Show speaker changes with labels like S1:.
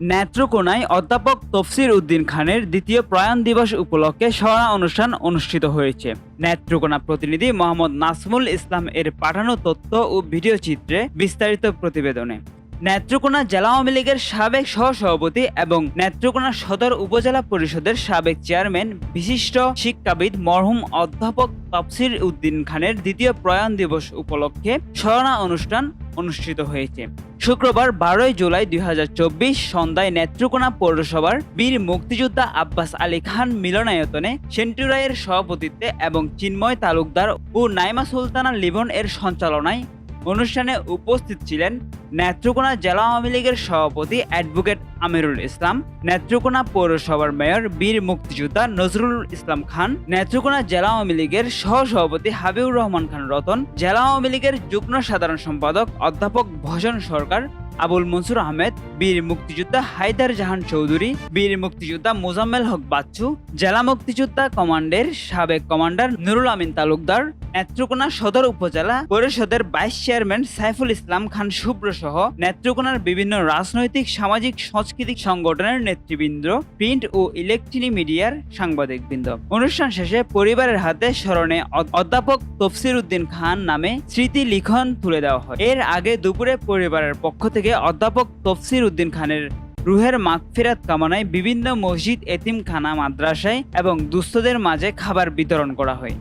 S1: নেত্রকোনায় অধ্যাপক তফসির উদ্দিন খানের দ্বিতীয় প্রয়াণ দিবস উপলক্ষে স্মরণা অনুষ্ঠান অনুষ্ঠিত হয়েছে। নেত্রকোনা প্রতিনিধি মোহাম্মদ নাসমুল ইসলাম এর পাঠানো তথ্য ও ভিডিও চিত্রে বিস্তারিত প্রতিবেদনে। নেত্রকোনা জেলা আওয়ামী লীগের সাবেক সহসভাপতি এবং নেত্রকোনা সদর উপজেলা পরিষদের সাবেক চেয়ারম্যান বিশিষ্ট শিক্ষাবিদ মরহুম অধ্যাপক তফসির উদ্দিন খানের দ্বিতীয় প্রয়াণ দিবস উপলক্ষে স্মরণা অনুষ্ঠান অনুষ্ঠিত হয়েছে। শুক্রবার বারোই জুলাই দুই হাজার চব্বিশ সন্ধ্যায় নেত্রকোনা পৌরসভার বীর মুক্তিযোদ্ধা আব্বাস আলী খান মিলনায়তনে সেন্টুরাইয়ের সভাপতিত্বে এবং চিন্ময় তালুকদার ও নাইমা সুলতানা লিভন এর সঞ্চালনায় অনুষ্ঠানে উপস্থিত ছিলেন নেত্রকোনা জেলা আওয়ামী লীগের সভাপতি অ্যাডভোকেট আমিরুল ইসলাম, নেত্রকোনা পৌরসভার মেয়র বীর মুক্তিযোদ্ধা নজরুল ইসলাম খান, নেত্রকোনা জেলা আওয়ামী লীগের সহসভাপতি হাবিবুর রহমান খান রতন, জেলা আওয়ামী লীগের যুগ্ম সাধারণ সম্পাদক অধ্যাপক ভজন সরকার, আবুল মনসুর আহমেদ, বীর মুক্তিযোদ্ধা হায়দার জাহান চৌধুরী, বীর মুক্তিযোদ্ধা মোজাম্মেল হক বাচ্চু, জেলা মুক্তিযোদ্ধা কমান্ডের সাবেক কমান্ডার নুরুল আমিন তালুকদার নেত্রকোনা সদর উপজেলা পরিষদের ভাইস চেয়ারম্যান সাইফুল ইসলাম খান শুভ্র সহ নেত্রকোনার বিভিন্ন রাজনৈতিক, সামাজিক, সাংস্কৃতিক সংগঠনের নেতৃবৃন্দ, প্রিন্ট ও ইলেকট্রনিক মিডিয়ার সাংবাদিকবৃন্দ। অনুষ্ঠান শেষে পরিবারের হাতে স্মরণে অধ্যাপক তফসির উদ্দিন খান নামে স্মৃতি লিখন তুলে দেওয়া হয়। এর আগে দুপুরে পরিবারের পক্ষ থেকে অধ্যাপক তফসির উদ্দিন খানের রুহের মাগফিরাত কামনায় বিভিন্ন মসজিদ, এতিমখানা, মাদ্রাসায় এবং দুস্থদের মাঝে খাবার বিতরণ করা হয়।